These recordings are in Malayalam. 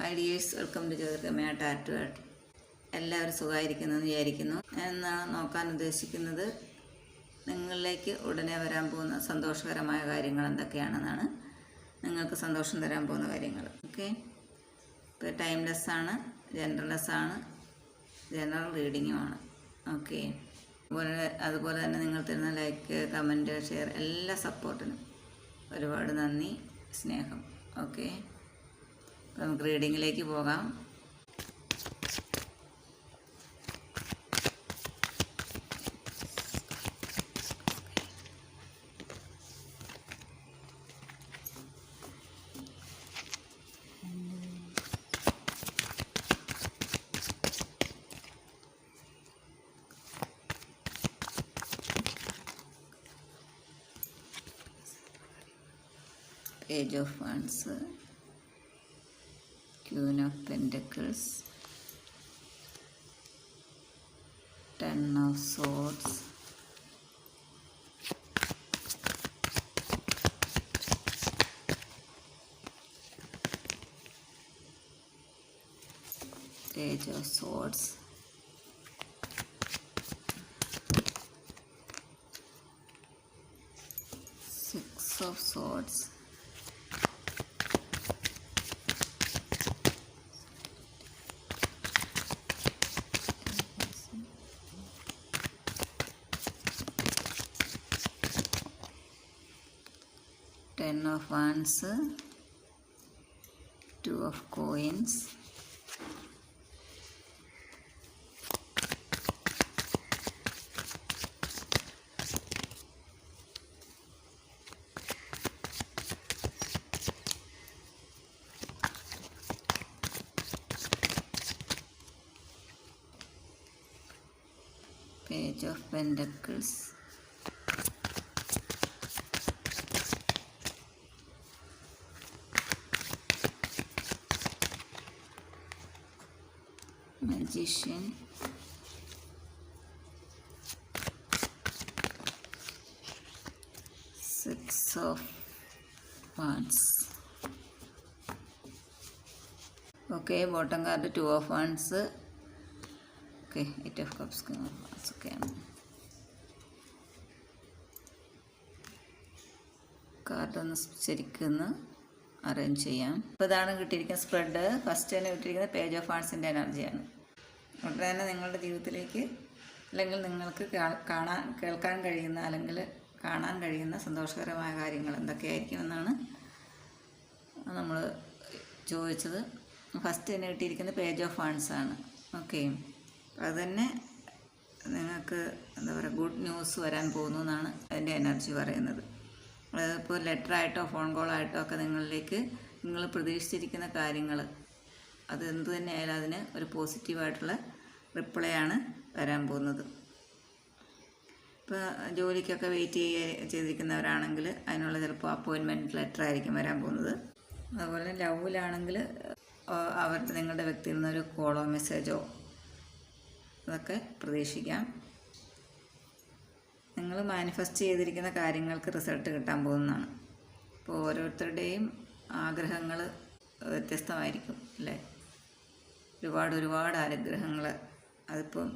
Hi dears welcome to Jyothirgamaya tattoo ആട്ട് എല്ലാവരും സുഖമായിരിക്കുന്നു എന്ന് വിചാരിക്കുന്നു. എന്നാണ് നോക്കാൻ ഉദ്ദേശിക്കുന്നത് നിങ്ങളിലേക്ക് ഉടനെ വരാൻ പോകുന്ന സന്തോഷകരമായ കാര്യങ്ങൾ എന്തൊക്കെയാണെന്നാണ്. നിങ്ങൾക്ക് സന്തോഷം തരാൻ പോകുന്ന കാര്യങ്ങൾ. ഓക്കെ? ഇപ്പോൾ ടൈംലെസ് ആണ് ജനറൽ ആണ് ജനറൽ റീഡിങ്ങുമാണ് ഓക്കെ? അതുപോലെ അതുപോലെ തന്നെ നിങ്ങൾ തരുന്ന ലൈക്ക് കമന്റ് ഷെയർ എല്ലാ സപ്പോർട്ടിനും ഒരുപാട് നന്ദി സ്നേഹം. ഓക്കെ? അപ്പോൾ നമുക്ക് റീഡിങ്ങിലേക്ക് പോകാം Page of Wands, Queen of Pentacles, Ten of Swords, Page of Swords, Six of Swords, Ten of Wands, Two of Coins, Page of Pentacles, Magician, Six of Wands. Okay, bottom card Two of Wands. Okay, Eight of Cups, King of Wands. Okay. Card ഒന്ന് ശരിക്കൊന്ന് അറേഞ്ച് ചെയ്യാം അപ്പോൾ ഇതാണ് കിട്ടിയിരിക്കുന്ന സ്പ്രെഡ് ഫസ്റ്റ് തന്നെ കിട്ടിയിരിക്കുന്നത് പേജ് ഓഫ് ആർട്സിന്റെ എനർജിയാണ് ഉടനെ തന്നെ നിങ്ങളുടെ ജീവിതത്തിലേക്ക് അല്ലെങ്കിൽ നിങ്ങൾക്ക് കാണാൻ കേൾക്കാൻ കഴിയുന്ന അല്ലെങ്കിൽ കാണാൻ കഴിയുന്ന സന്തോഷകരമായ കാര്യങ്ങൾ എന്തൊക്കെയായിരിക്കുമെന്നാണ് നമ്മൾ ചോദിച്ചത്. ഫസ്റ്റ് തന്നെ കിട്ടിയിരിക്കുന്നത് പേജ് ഓഫ് ഫണ്ട്സ് ആണ്. ഓക്കെ അത് തന്നെ നിങ്ങൾക്ക് എന്താ പറയുക ഗുഡ് ന്യൂസ് വരാൻ പോകുന്നു എന്നാണ് അതിന്റെ എനർജി പറയുന്നത്. ഇപ്പോൾ ലെറ്ററായിട്ടോ ഫോൺ കോളായിട്ടോ ഒക്കെ നിങ്ങളിലേക്ക് നിങ്ങൾ പ്രതീക്ഷിച്ചിരിക്കുന്ന കാര്യങ്ങൾ അത് എന്ത് തന്നെ ആയാലും അതിന് ഒരു പോസിറ്റീവായിട്ടുള്ള റിപ്ലൈ ആണ് വരാൻ പോകുന്നത്. ഇപ്പോൾ ജോലിക്കൊക്കെ വെയിറ്റ് ചെയ്യുക ചെയ്തിരിക്കുന്നവരാണെങ്കിൽ അതിനുള്ള ചിലപ്പോൾ അപ്പോയിൻമെന്റ് ലെറ്റർ ആയിരിക്കും വരാൻ പോകുന്നത്. അതുപോലെ ലവിലാണെങ്കിൽ അവർക്ക് നിങ്ങളുടെ വ്യക്തിയിൽ നിന്നൊരു കോളോ മെസ്സേജോ അതൊക്കെ പ്രതീക്ഷിക്കാം. നിങ്ങൾ മാനിഫെസ്റ്റ് ചെയ്തിരിക്കുന്ന കാര്യങ്ങൾക്ക് റിസൾട്ട് കിട്ടാൻ പോകുന്നതാണ്. ഇപ്പോൾ ഓരോരുത്തരുടെയും ആഗ്രഹങ്ങൾ വ്യത്യസ്തമായിരിക്കും അല്ലേ? ഒരുപാട് ഒരുപാട് അനുഗ്രഹങ്ങൾ അതിപ്പം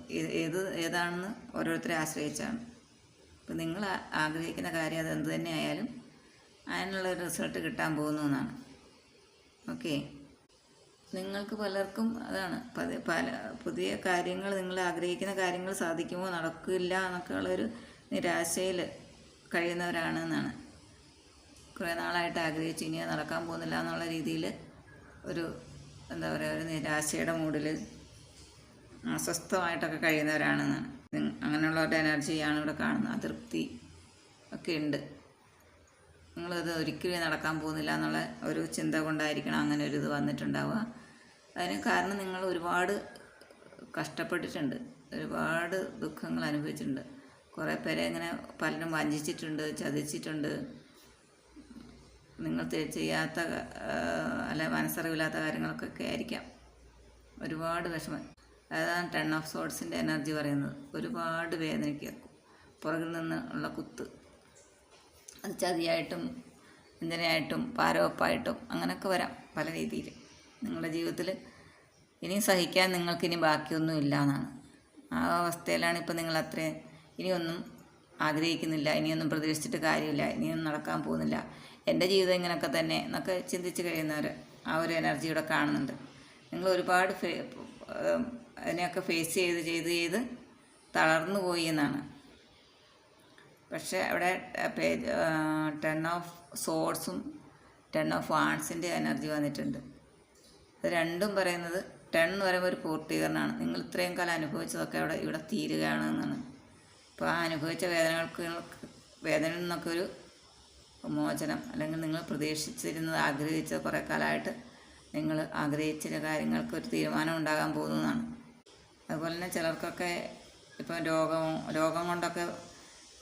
ഏത് ഏതാണെന്ന് ഓരോരുത്തരെ ആശ്രയിച്ചാണ്. ഇപ്പം നിങ്ങൾ ആഗ്രഹിക്കുന്ന കാര്യം അത് എന്ത് തന്നെ ആയാലും അതിനുള്ള റിസൾട്ട് കിട്ടാൻ പോകുന്നു എന്നാണ്. ഓക്കെ? നിങ്ങൾക്ക് പലർക്കും അതാണ് പല പുതിയ കാര്യങ്ങൾ നിങ്ങൾ ആഗ്രഹിക്കുന്ന കാര്യങ്ങൾ സാധിക്കുമോ? നടക്കില്ല എന്നൊക്കെ ഉള്ളൊരു നിരാശയിൽ കഴിയുന്നവരാണ് എന്നാണ്. കുറേ നാളായിട്ട് ആഗ്രഹിച്ച് ഇനി നടക്കാൻ പോകുന്നില്ല എന്നുള്ള രീതിയിൽ ഒരു എന്താ പറയുക ഒരു നിരാശയുടെ മൂഡിൽ അസ്വസ്ഥമായിട്ടൊക്കെ കഴിയുന്നവരാണെന്നാണ്. അങ്ങനെയുള്ളവരുടെ എനർജിയാണ് ഇവിടെ കാണുന്നത്. അതൃപ്തി ഒക്കെ ഉണ്ട്. നിങ്ങളത് ഒരിക്കലും നടക്കാൻ പോകുന്നില്ല എന്നുള്ള ഒരു ചിന്ത കൊണ്ടായിരിക്കണം അങ്ങനെ ഒരു ഇത് വന്നിട്ടുണ്ടാവുക. അതിന് കാരണം നിങ്ങൾ ഒരുപാട് കഷ്ടപ്പെട്ടിട്ടുണ്ട്. ഒരുപാട് ദുഃഖങ്ങൾ അനുഭവിച്ചിട്ടുണ്ട്. കുറേ പേരെ ഇങ്ങനെ പലരും വഞ്ചിച്ചിട്ടുണ്ട് ചതിച്ചിട്ടുണ്ട്. നിങ്ങൾ ചെയ്യാത്ത അല്ല മനസ്സറിവില്ലാത്ത കാര്യങ്ങളൊക്കെ ആയിരിക്കാം. ഒരുപാട് വിഷമം. അതാണ് ടെൺ ഓഫ് സോഡ്സിന്റെ എനർജി പറയുന്നത്. ഒരുപാട് വേദനയ്ക്ക് പുറകിൽ നിന്ന് ഉള്ള കുത്ത്. അത് ചതിയായിട്ടും എന്തിനായിട്ടും പാരവപ്പായിട്ടും അങ്ങനെയൊക്കെ വരാം പല രീതിയിൽ. നിങ്ങളുടെ ജീവിതത്തിൽ ഇനി സഹിക്കാൻ നിങ്ങൾക്കിനി ബാക്കിയൊന്നും ഇല്ല എന്നാണ്. ആ അവസ്ഥയിലാണ് ഇപ്പോൾ നിങ്ങൾ അത്രയും ഇനിയൊന്നും ആഗ്രഹിക്കുന്നില്ല. ഇനിയൊന്നും പ്രതീക്ഷിച്ചിട്ട് കാര്യമില്ല. ഇനിയൊന്നും നടക്കാൻ പോകുന്നില്ല. എന്റെ ജീവിതം ഇങ്ങനെയൊക്കെ തന്നെ എന്നൊക്കെ ചിന്തിച്ച് കഴിയുന്നവർ ആ ഒരു എനർജി ഇവിടെ കാണുന്നുണ്ട്. നിങ്ങൾ ഒരുപാട് അതിനെയൊക്കെ ഫേസ് ചെയ്ത് ചെയ്ത് ചെയ്ത് തളർന്നു പോയി എന്നാണ്. പക്ഷേ അവിടെ പേജ് ടെൻ ഓഫ് സോഡ്സും ടെൻ ഓഫ് ആർട്സിന്റെ എനർജി വന്നിട്ടുണ്ട്. അത് രണ്ടും പറയുന്നത് ടെൻ എന്ന് പറയുമ്പോൾ ഒരു പൂർത്തീകരണമാണ്. നിങ്ങൾ ഇത്രയും കാലം അനുഭവിച്ചതൊക്കെ അവിടെ ഇവിടെ തീരുകയാണ് എന്നാണ്. അപ്പോൾ ആ അനുഭവിച്ച വേദനകൾക്ക് വേദനയിൽ നിന്നൊക്കെ ഒരു മോചനം അല്ലെങ്കിൽ നിങ്ങൾ പ്രതീക്ഷിച്ചിരുന്നത് ആഗ്രഹിച്ച കുറേ കാലമായിട്ട് നിങ്ങൾ ആഗ്രഹിച്ച കാര്യങ്ങൾക്ക് ഒരു തീരുമാനം ഉണ്ടാകാൻ പോകുന്നതാണ് അതുപോലെ തന്നെ ചിലർക്കൊക്കെ ഇപ്പം രോഗം രോഗം കൊണ്ടൊക്കെ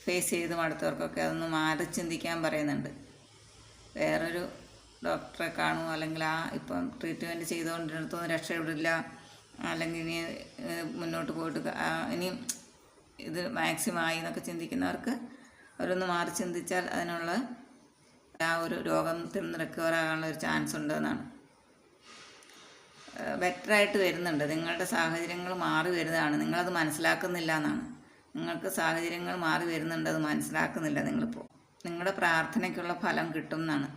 ഫേസ് ചെയ്ത് മടുത്തവർക്കൊക്കെ അതൊന്ന് മാറി ചിന്തിക്കാൻ പറയുന്നുണ്ട്. വേറൊരു ഡോക്ടറെ കാണുമോ? അല്ലെങ്കിൽ ആ ഇപ്പം ട്രീറ്റ്മെന്റ് ചെയ്തുകൊണ്ടിരുന്നിടത്തൊന്നും രക്ഷപ്പെടില്ല. അല്ലെങ്കിൽ ഇനി മുന്നോട്ട് പോയിട്ട് ഇനി ഇത് മാക്സിമം ആയി എന്നൊക്കെ ചിന്തിക്കുന്നവർക്ക് അവരൊന്ന് മാറി ചിന്തിച്ചാൽ അതിനുള്ള ആ ഒരു രോഗത്തിൽ നിന്ന് റിക്കവർ ആകാനുള്ള ഒരു ചാൻസ് ഉണ്ട് എന്നാണ് ബെറ്ററായിട്ട് വരുന്നുണ്ട്. നിങ്ങളുടെ സാഹചര്യങ്ങൾ മാറി വരുന്നതാണ്. നിങ്ങളത് മനസ്സിലാക്കുന്നില്ല എന്നാണ് നിങ്ങൾക്ക് സാഹചര്യങ്ങൾ മാറി വരുന്നുണ്ട് അത് മനസ്സിലാക്കുന്നില്ല നിങ്ങളിപ്പോൾ. നിങ്ങളുടെ പ്രാർത്ഥനയ്ക്കുള്ള ഫലം കിട്ടും എന്നാണ്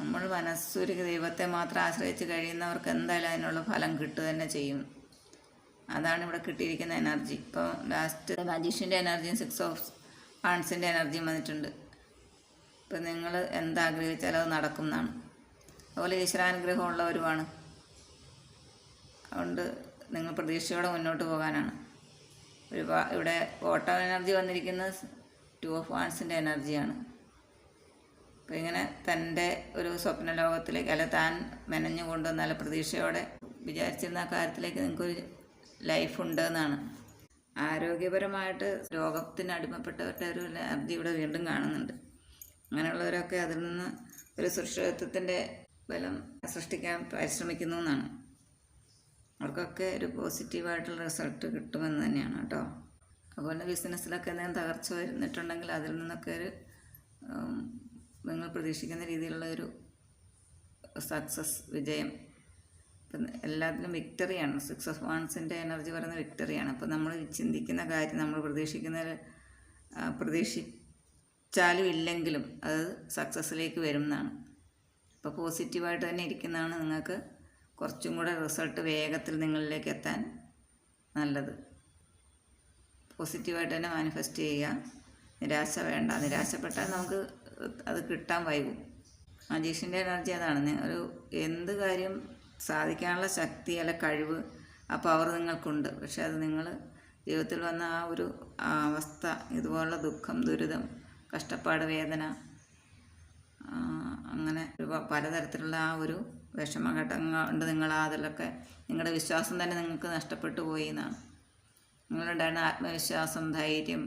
നമ്മൾ മനസ്സൊരു ദൈവത്തെ മാത്രം ആശ്രയിച്ച് കഴിയുന്നവർക്ക് എന്തായാലും അതിനുള്ള ഫലം കിട്ടുക തന്നെ ചെയ്യും. അതാണ് ഇവിടെ കിട്ടിയിരിക്കുന്ന എനർജി ഇപ്പോൾ ലാസ്റ്റ് മജീഷ്യന്റെ എനർജിയും സിക്സ് ഓഫ് ആൺസിന്റെ എനർജിയും വന്നിട്ടുണ്ട്. ഇപ്പം നിങ്ങൾ എന്താഗ്രഹിച്ചാലും അത് നടക്കും എന്നാണ് അതുപോലെ ഈശ്വരാനുഗ്രഹം ഉള്ളവരുമാണ് അതുകൊണ്ട് നിങ്ങൾ പ്രതീക്ഷയോടെ മുന്നോട്ട് പോകാനാണ്. ഒരു ഇവിടെ ഓട്ടോ എനർജി വന്നിരിക്കുന്നത് ടു ഓഫ് വാൻസിന്റെ എനർജിയാണ് അപ്പോൾ ഇങ്ങനെ തന്റെ ഒരു സ്വപ്ന ലോകത്തിലേക്ക് അല്ല താൻ മെനഞ്ഞു കൊണ്ടുവന്നാൽ പ്രതീക്ഷയോടെ വിചാരിച്ചിരുന്ന കാര്യത്തിലേക്ക് നിങ്ങൾക്കൊരു ലൈഫ് ഉണ്ട് എന്നാണ് ആരോഗ്യപരമായിട്ട് രോഗത്തിന് അടിമപ്പെട്ടവരുടെ ഒരു എനർജി ഇവിടെ വീണ്ടും കാണുന്നുണ്ട്. അങ്ങനെയുള്ളവരൊക്കെ അതിൽ നിന്ന് ഒരു സുരക്ഷിതത്വത്തിന്റെ ബലം സൃഷ്ടിക്കാൻ പരിശ്രമിക്കുന്നു എന്നാണ്. അവർക്കൊക്കെ ഒരു പോസിറ്റീവായിട്ടുള്ള റിസൾട്ട് കിട്ടുമെന്ന് തന്നെയാണ് കേട്ടോ. അതുപോലെ ബിസിനസ്സിലൊക്കെ എന്തെങ്കിലും തകർച്ച വരുന്നിട്ടുണ്ടെങ്കിൽ അതിൽ നിന്നൊക്കെ ഒരു നിങ്ങൾ പ്രതീക്ഷിക്കുന്ന രീതിയിലുള്ള ഒരു സക്സസ് വിജയം. ഇപ്പം എല്ലാത്തിലും വിക്ടറിയാണ്. സിക്സ് ഓഫ് വാൺസിന്റെ എനർജി പറയുന്ന വിക്ടറിയാണ്. അപ്പോൾ നമ്മൾ ചിന്തിക്കുന്ന കാര്യം നമ്മൾ പ്രതീക്ഷിക്കുന്ന പ്രതീക്ഷിച്ചാലും ഇല്ലെങ്കിലും അത് സക്സസ്സിലേക്ക് വരും എന്നാണ് അപ്പോൾ പോസിറ്റീവായിട്ട് തന്നെ ഇരിക്കുന്നതാണ് നിങ്ങൾക്ക് കുറച്ചും കൂടെ റിസൾട്ട് വേഗത്തിൽ നിങ്ങളിലേക്ക് എത്താൻ നല്ലത്. പോസിറ്റീവായിട്ട് തന്നെ മാനിഫെസ്റ്റ് ചെയ്യുക. നിരാശ വേണ്ട. നിരാശപ്പെട്ടാൽ നമുക്ക് അത് കിട്ടാൻ വൈകും. മജീഷ്യന്റെ എനർജി അതാണ്. ഒരു എന്ത് കാര്യം സാധിക്കാനുള്ള ശക്തി അല്ല കഴിവ് ആ പവർ നിങ്ങൾക്കുണ്ട്. പക്ഷെ അത് നിങ്ങൾ ജീവിതത്തിൽ വന്ന ആ ഒരു അവസ്ഥ ഇതുപോലുള്ള ദുഃഖം ദുരിതം കഷ്ടപ്പാട് വേദന അങ്ങനെ പലതരത്തിലുള്ള ആ ഒരു വിഷമഘട്ടങ്ങൾ ഉണ്ട് നിങ്ങൾ അതിലൊക്കെ. നിങ്ങളുടെ വിശ്വാസം തന്നെ നിങ്ങൾക്ക് നഷ്ടപ്പെട്ടു പോയി എന്നാണ്. നിങ്ങളുണ്ടായിരുന്ന ആത്മവിശ്വാസം ധൈര്യം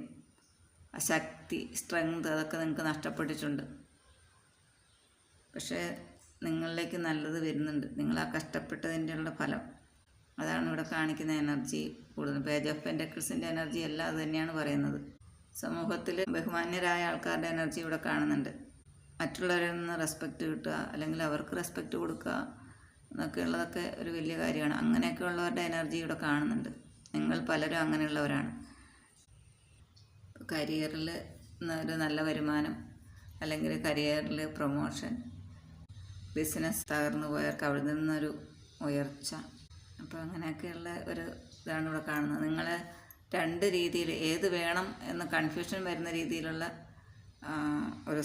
ശക്തി സ്ട്രെങ്ത് അതൊക്കെ നിങ്ങൾക്ക് നഷ്ടപ്പെട്ടിട്ടുണ്ട്. പക്ഷേ നിങ്ങളിലേക്ക് നല്ലത് വരുന്നുണ്ട്. നിങ്ങൾ ആ കഷ്ടപ്പെട്ടതിന്റെ ഉള്ള ഫലം. അതാണ് ഇവിടെ കാണിക്കുന്ന എനർജി കൂടുതൽ പേജ് ഓഫ് പെന്റക്കിൾസിന്റെ എനർജി എല്ലാം അത് തന്നെയാണ് പറയുന്നത്. സമൂഹത്തിൽ ബഹുമാന്യരായ ആൾക്കാരുടെ എനർജി ഇവിടെ കാണുന്നുണ്ട്. മറ്റുള്ളവരിൽ നിന്ന് റെസ്പെക്റ്റ് കിട്ടുക അല്ലെങ്കിൽ അവർക്ക് റെസ്പെക്റ്റ് കൊടുക്കുക എന്നൊക്കെ ഉള്ളതൊക്കെ ഒരു വലിയ കാര്യമാണ്. അങ്ങനെയൊക്കെ ഉള്ളവരുടെ എനർജി ഇവിടെ കാണുന്നുണ്ട്. നിങ്ങൾ പലരും അങ്ങനെയുള്ളവരാണ്. കരിയറിൽ ഒരു നല്ല വരുമാനം അല്ലെങ്കിൽ കരിയറിൽ പ്രൊമോഷൻ ബിസിനസ് തകർന്നു പോയവർക്ക് അവിടെ നിന്നൊരു ഉയർച്ച. അപ്പോൾ അങ്ങനെയൊക്കെയുള്ള ഒരു ഇതാണ് ഇവിടെ കാണുന്നത്. നിങ്ങൾ രണ്ട് രീതിയിൽ ഏത് വേണം എന്ന് കൺഫ്യൂഷൻ വരുന്ന രീതിയിലുള്ള ഒരു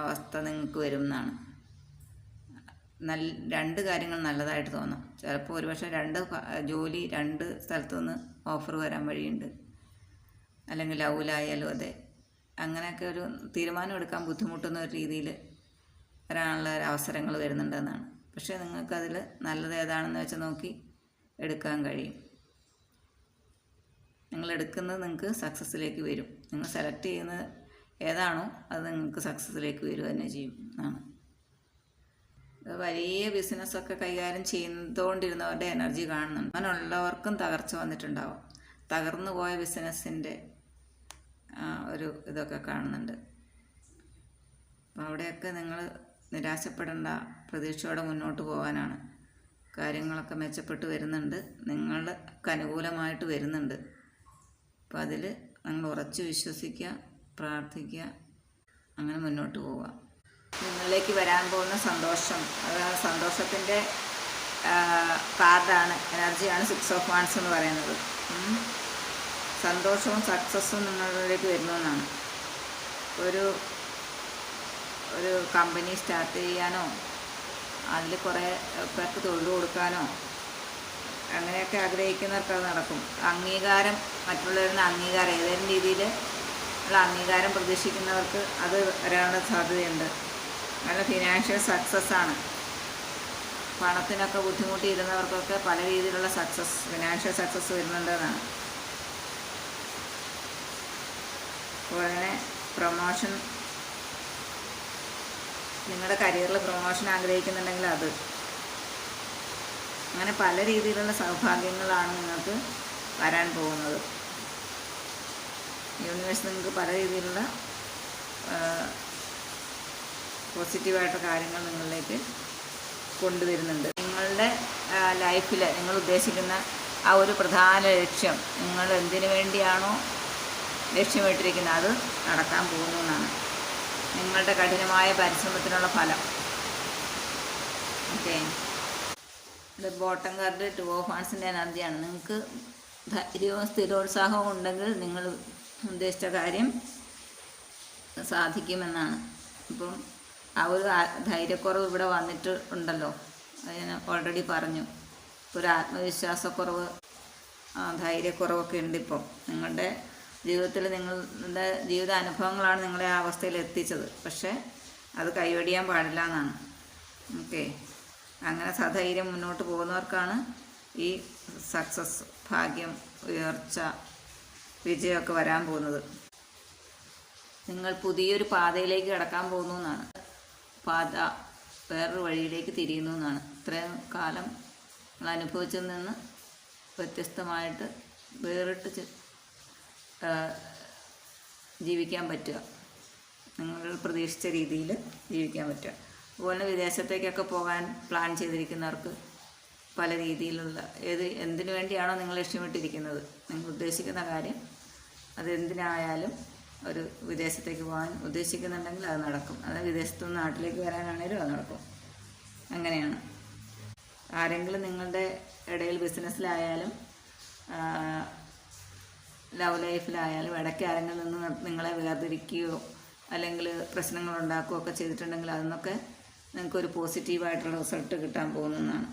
അവസ്ഥ നിങ്ങൾക്ക് വരും എന്നാണ് നല്ല രണ്ട് കാര്യങ്ങൾ നല്ലതായിട്ട് തോന്നും. ചിലപ്പോൾ ഒരുപക്ഷെ രണ്ട് ജോലി രണ്ട് സ്ഥലത്തു നിന്ന് ഓഫർ വരാൻ വഴിയുണ്ട്. അല്ലെങ്കിൽ ലൗലായാലും അതെ. അങ്ങനെയൊക്കെ ഒരു തീരുമാനം എടുക്കാൻ ബുദ്ധിമുട്ടുന്ന ഒരു രീതിയിൽ വരാനുള്ള അവസരങ്ങൾ വരുന്നുണ്ടെന്നാണ്. പക്ഷേ നിങ്ങൾക്കതിൽ നല്ലത് ഏതാണെന്ന് വെച്ച് നോക്കി എടുക്കാൻ കഴിയും. നിങ്ങൾ എടുക്കുന്നത് നിങ്ങൾക്ക് സക്സസ്സിലേക്ക് വരും. നിങ്ങൾ സെലക്ട് ചെയ്യുന്നത് ഏതാണോ അത് നിങ്ങൾക്ക് സക്സസ്സിലേക്ക് വരിക തന്നെ ചെയ്യും. ആണ്. വലിയ ബിസിനസ്സൊക്കെ കൈകാര്യം ചെയ്തുകൊണ്ടിരുന്നവരുടെ എനർജി കാണുന്നുണ്ട്. അങ്ങനെയുള്ളവർക്കും തകർച്ച വന്നിട്ടുണ്ടാവും. തകർന്നു പോയ ബിസിനസ്സിന്റെ ഒരു ഇതൊക്കെ കാണുന്നുണ്ട്. അപ്പോൾ അവിടെയൊക്കെ നിങ്ങൾ നിരാശപ്പെടേണ്ട പ്രതീക്ഷയോടെ മുന്നോട്ട് പോകാനാണ്. കാര്യങ്ങളൊക്കെ മെച്ചപ്പെട്ട് വരുന്നുണ്ട്. നിങ്ങൾക്ക് അനുകൂലമായിട്ട് വരുന്നുണ്ട്. അപ്പോൾ അതിൽ നിങ്ങൾ ഉറച്ചു വിശ്വസിക്കുക പ്രാർത്ഥിക്കുക അങ്ങനെ മുന്നോട്ട് പോവുക നിങ്ങളിലേക്ക് വരാൻ പോകുന്ന സന്തോഷം അത് സന്തോഷത്തിന്റെ കാർഡാണ് എനർജിയാണ് സിക്സ് ഓഫ് വാൺസ് എന്ന് പറയുന്നത്. സന്തോഷവും സക്സസ്സും നിങ്ങളിലേക്ക് വരുന്നതെന്നാണ് ഒരു ഒരു കമ്പനി സ്റ്റാർട്ട് ചെയ്യാനോ അതിൽ കുറേ പേർക്ക് തൊഴിൽ കൊടുക്കാനോ അങ്ങനെയൊക്കെ ആഗ്രഹിക്കുന്നവർക്ക് അത് നടക്കും. അംഗീകാരം മറ്റുള്ളവരിൽ നിന്ന് അംഗീകാരം ഏതെങ്കിലും രീതിയിൽ ഉള്ള അംഗീകാരം പ്രതീക്ഷിക്കുന്നവർക്ക് അത് വരാനുള്ള സാധ്യതയുണ്ട്. നല്ല ഫിനാൻഷ്യൽ സക്സസ് ആണ്. പണത്തിനൊക്കെ ബുദ്ധിമുട്ടിയിരുന്നവർക്കൊക്കെ പല രീതിയിലുള്ള സക്സസ് ഫിനാൻഷ്യൽ സക്സസ് വരുന്നുണ്ടെന്നാണ്. അതുപോലെ പ്രൊമോഷൻ നിങ്ങളുടെ കരിയറിൽ പ്രൊമോഷൻ ആഗ്രഹിക്കുന്നുണ്ടെങ്കിൽ അത് അങ്ങനെ പല രീതിയിലുള്ള സൗഭാഗ്യങ്ങളാണ് നിങ്ങൾക്ക് വരാൻ പോകുന്നത്. യൂണിവേഴ്സ് നിങ്ങൾക്ക് പല രീതിയിലുള്ള പോസിറ്റീവായിട്ട് കാര്യങ്ങൾ നിങ്ങളിലേക്ക് കൊണ്ടുവരുന്നുണ്ട്. നിങ്ങളുടെ ലൈഫിൽ നിങ്ങൾ ഉദ്ദേശിക്കുന്ന ആ ഒരു പ്രധാന ലക്ഷ്യം നിങ്ങൾ എന്തിനു വേണ്ടിയാണോ ലക്ഷ്യമിട്ടിരിക്കുന്നത് അത് നടക്കാൻ പോകുന്നു എന്നാണ്. നിങ്ങളുടെ കഠിനമായ പരിശ്രമത്തിനുള്ള ഫലം. ഓക്കെ. ഇത് ബോട്ടം കാർഡ് ടു ഓഫ് ഹാൻഡ്സിന്റെ എനർജിയാണ്. നിങ്ങൾക്ക് ധൈര്യവും സ്ഥിരോത്സാഹവും ഉണ്ടെങ്കിൽ നിങ്ങൾ ഉദ്ദേശിച്ച കാര്യം സാധിക്കുമെന്നാണ്. അപ്പം ആ ഒരു ധൈര്യക്കുറവ് ഇവിടെ വന്നിട്ട് ഉണ്ടല്ലോ. അത് ഞാൻ ഓൾറെഡി പറഞ്ഞു. ഒരു ആത്മവിശ്വാസക്കുറവ് ധൈര്യക്കുറവൊക്കെ ഉണ്ട് ഇപ്പോൾ നിങ്ങളുടെ ജീവിതത്തിൽ നിങ്ങളുടെ ജീവിത അനുഭവങ്ങളാണ് നിങ്ങളെ ആ അവസ്ഥയിൽ എത്തിച്ചത്. പക്ഷേ അത് കൈവടിയാൻ പാടില്ല എന്നാണ്. ഓക്കെ. അങ്ങനെ സധൈര്യം മുന്നോട്ട് പോകുന്നവർക്കാണ് ഈ സക്സസ് ഭാഗ്യം ഉയർച്ച വിജയമൊക്കെ വരാൻ പോകുന്നത്. നിങ്ങൾ പുതിയൊരു പാതയിലേക്ക് കടക്കാൻ പോകുന്നു എന്നാണ്. പാത വേറൊരു വഴിയിലേക്ക് തിരിയുന്നു എന്നാണ്. ഇത്രയും കാലം നിങ്ങൾ അനുഭവിച്ചതിൽ നിന്ന് വ്യത്യസ്തമായിട്ട് വേറിട്ട് ജീവിക്കാൻ പറ്റുക. നിങ്ങൾ പ്രതീക്ഷിച്ച രീതിയിൽ ജീവിക്കാൻ പറ്റുക. അതുപോലെ വിദേശത്തേക്കൊക്കെ പോകാൻ പ്ലാൻ ചെയ്തിരിക്കുന്നവർക്ക് പല രീതിയിലുള്ള ഏത് എന്തിനു വേണ്ടിയാണോ നിങ്ങൾ ലക്ഷ്യമിട്ടിരിക്കുന്നത് നിങ്ങൾ ഉദ്ദേശിക്കുന്ന കാര്യം അതെന്തിനായാലും ഒരു വിദേശത്തേക്ക് പോകാൻ ഉദ്ദേശിക്കുന്നുണ്ടെങ്കിൽ അത് നടക്കും. അത് വിദേശത്തു നിന്ന് നാട്ടിലേക്ക് വരാനാണേലും അത് നടക്കും. അങ്ങനെയാണ്. ആരെങ്കിലും നിങ്ങളുടെ ഇടയിൽ ബിസിനസ്സിലായാലും ലവ് ലൈഫിലായാലും ഇടയ്ക്ക് ആരെങ്കിലും നിന്ന് നിങ്ങളെ വേർതിരിക്കുകയോ അല്ലെങ്കിൽ പ്രശ്നങ്ങൾ ഉണ്ടാക്കുകയോ ഒക്കെ ചെയ്തിട്ടുണ്ടെങ്കിൽ അതിനൊക്കെ നിങ്ങൾക്കൊരു പോസിറ്റീവായിട്ടുള്ള റിസൾട്ട് കിട്ടാൻ പോകുന്നതാണ്.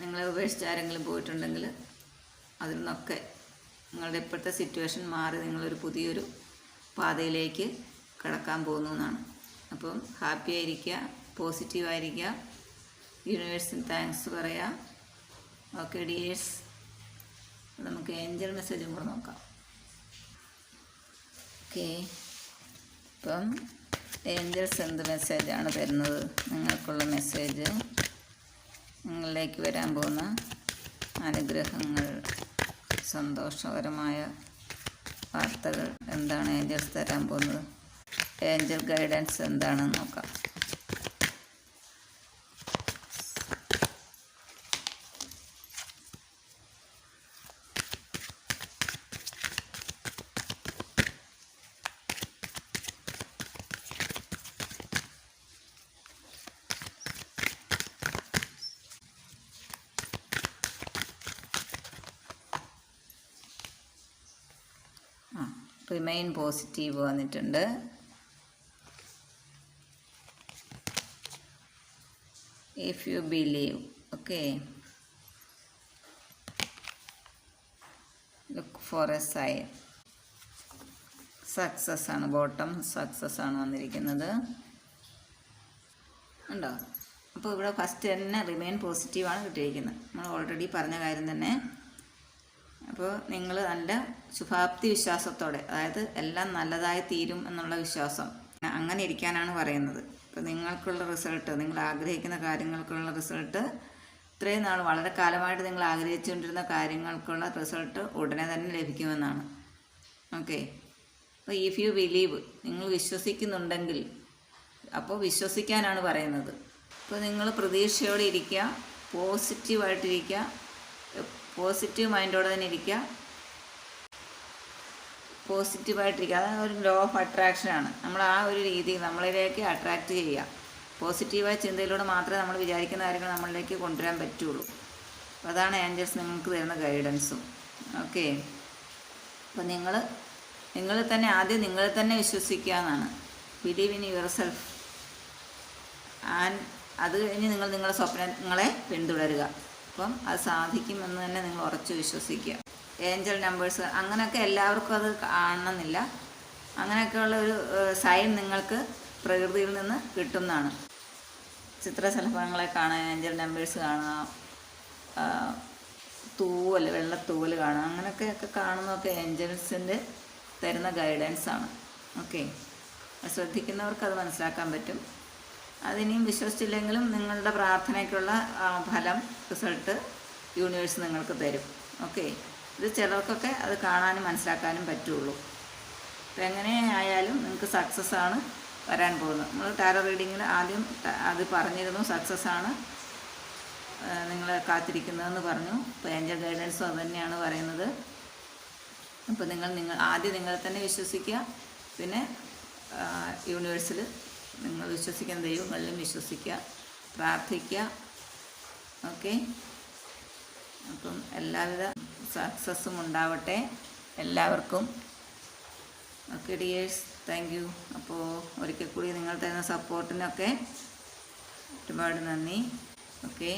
നിങ്ങളെ ഉപേക്ഷിച്ച് ആരെങ്കിലും പോയിട്ടുണ്ടെങ്കിൽ അതിൽ നിന്നൊക്കെ നിങ്ങളുടെ ഇപ്പോഴത്തെ സിറ്റുവേഷൻ മാറി നിങ്ങളൊരു പുതിയൊരു പാതയിലേക്ക് കടക്കാൻ പോകുന്നു എന്നാണ് അപ്പം ഹാപ്പി ആയിരിക്കുക പോസിറ്റീവായിരിക്കുക യൂണിവേഴ്സിന് താങ്ക്സ് പറയുക ഓക്കെ ഡിയേഴ്സ്. നമുക്ക് ഏഞ്ചൽ മെസ്സേജും കൂടെ നോക്കാം. ഓക്കെ. ഇപ്പം ഏഞ്ചൽസ് എന്ത് മെസ്സേജാണ് തരുന്നത്? നിങ്ങൾക്കുള്ള മെസ്സേജ്. നിങ്ങളിലേക്ക് വരാൻ പോകുന്ന അനുഗ്രഹങ്ങൾ സന്തോഷകരമായ വാർത്തകൾ എന്താണ് ഏഞ്ചൽസ് തരാൻ പോകുന്നത്? ഏഞ്ചൽ ഗൈഡൻസ് എന്താണെന്ന് നോക്കാം ആ റിമെയിൻ പോസിറ്റീവ് വന്നിട്ടുണ്ട്. If you believe okay look for a sign success ആണ് ബോട്ടം സക്സസ് ആണ് വന്നിരിക്കുന്നത്. ഉണ്ടോ? അപ്പോൾ ഇവിടെ ഫസ്റ്റ് തന്നെ റിമെയിൻ പോസിറ്റീവാണ് കിട്ടിയിരിക്കുന്നത്. നമ്മൾ ഓൾറെഡി പറഞ്ഞ കാര്യം തന്നെ അപ്പോൾ നിങ്ങൾ നല്ല ശുഭാപ്തി വിശ്വാസത്തോടെ അതായത് എല്ലാം നല്ലതായി തീരും എന്നുള്ള വിശ്വാസം അങ്ങനെ ഇരിക്കാനാണ് പറയുന്നത്. അപ്പോൾ നിങ്ങൾക്കുള്ള റിസൾട്ട് നിങ്ങൾ ആഗ്രഹിക്കുന്ന കാര്യങ്ങൾക്കുള്ള റിസൾട്ട് ഇത്രയും നാൾ വളരെ കാലമായിട്ട് നിങ്ങൾ ആഗ്രഹിച്ചുകൊണ്ടിരുന്ന കാര്യങ്ങൾക്കുള്ള റിസൾട്ട് ഉടനെ തന്നെ ലഭിക്കുമെന്നാണ്. ഓക്കെ? അപ്പോൾ ഇഫ് യു ബിലീവ് നിങ്ങൾ വിശ്വസിക്കുന്നുണ്ടെങ്കിൽ അപ്പോൾ വിശ്വസിക്കാനാണ് പറയുന്നത്. അപ്പോൾ നിങ്ങൾ പ്രതീക്ഷയോടെ ഇരിക്കുക പോസിറ്റീവായിട്ടിരിക്കുക പോസിറ്റീവ് മൈൻഡോടെ തന്നെ ഇരിക്കുക പോസിറ്റീവായിട്ടിരിക്കുക അതായത് ഒരു ലോ ഓഫ് അട്രാക്ഷനാണ് നമ്മൾ ആ ഒരു രീതിയിൽ നമ്മളിലേക്ക് അട്രാക്റ്റ് ചെയ്യുക. പോസിറ്റീവായ ചിന്തയിലൂടെ മാത്രമേ നമ്മൾ വിചാരിക്കുന്ന കാര്യങ്ങൾ നമ്മളിലേക്ക് കൊണ്ടുവരാൻ പറ്റുള്ളൂ. അപ്പോൾ അതാണ് ഏഞ്ചൽസ് നിങ്ങൾക്ക് തരുന്ന ഗൈഡൻസും ഓക്കെ അപ്പോൾ നിങ്ങൾ നിങ്ങൾ തന്നെ ആദ്യം നിങ്ങൾ തന്നെ വിശ്വസിക്കുക എന്നാണ്. Believe in your self and അത് കഴിഞ്ഞ് നിങ്ങൾ നിങ്ങളുടെ സ്വപ്നങ്ങളെ പിന്തുടരുക. അപ്പം അത് സാധിക്കുമെന്ന് തന്നെ നിങ്ങൾ ഉറച്ചു വിശ്വസിക്കുക. ഏഞ്ചൽ നമ്പേഴ്സ് അങ്ങനെയൊക്കെ എല്ലാവർക്കും അത് കാണണമെന്നില്ല. അങ്ങനെയൊക്കെയുള്ള ഒരു സൈൻ നിങ്ങൾക്ക് പ്രകൃതിയിൽ നിന്ന് കിട്ടുന്നതാണ്. ചിത്രശലഭങ്ങളെ കാണാൻ ഏഞ്ചൽ നമ്പേഴ്സ് കാണാം തൂവൽ വെള്ളത്തൂവൽ കാണാം അങ്ങനെയൊക്കെയൊക്കെ കാണുന്നതൊക്കെ ഏഞ്ചൽസിന്റെ തരുന്ന ഗൈഡൻസ് ആണ്. ഓക്കെ ശ്രദ്ധിക്കുന്നവർക്ക് അത് മനസ്സിലാക്കാൻ പറ്റും. അതിനിയും വിശ്വസിച്ചില്ലെങ്കിലും നിങ്ങളുടെ പ്രാർത്ഥനയ്ക്കുള്ള ഫലം റിസൾട്ട് യൂണിവേഴ്സ് നിങ്ങൾക്ക് തരും. ഓക്കെ? ഇത് ചിലർക്കൊക്കെ അത് കാണാനും മനസ്സിലാക്കാനും പറ്റുള്ളൂ. അപ്പം എങ്ങനെ ആയാലും നിങ്ങൾക്ക് സക്സസ് ആണ് വരാൻ പോകുന്നത്. നമ്മൾ ടാരോ റീഡിങ്ങിൽ ആദ്യം അത് പറഞ്ഞിരുന്നു സക്സസ് ആണ് നിങ്ങളെ കാത്തിരിക്കുന്നതെന്ന് പറഞ്ഞു. അപ്പോൾ ഏഞ്ചൽ ഗൈഡൻസും അത് തന്നെയാണ് പറയുന്നത്. അപ്പോൾ നിങ്ങൾ നിങ്ങൾ ആദ്യം നിങ്ങളെ തന്നെ വിശ്വസിക്കുക. പിന്നെ യൂണിവേഴ്സിൽ നിങ്ങൾ വിശ്വസിക്കുന്ന ദൈവങ്ങളിലും വിശ്വസിക്കുക പ്രാർത്ഥിക്കുക. ഓക്കെ? അപ്പം എല്ലാവിധ സക്സസ്സും ഉണ്ടാവട്ടെ എല്ലാവർക്കും. Okay dears thank you. അപ്പോൾ ഒരിക്കൽ കൂടി നിങ്ങൾ തരുന്ന സപ്പോർട്ടിനൊക്കെ ഒരുപാട് നന്ദി. ഓക്കെ?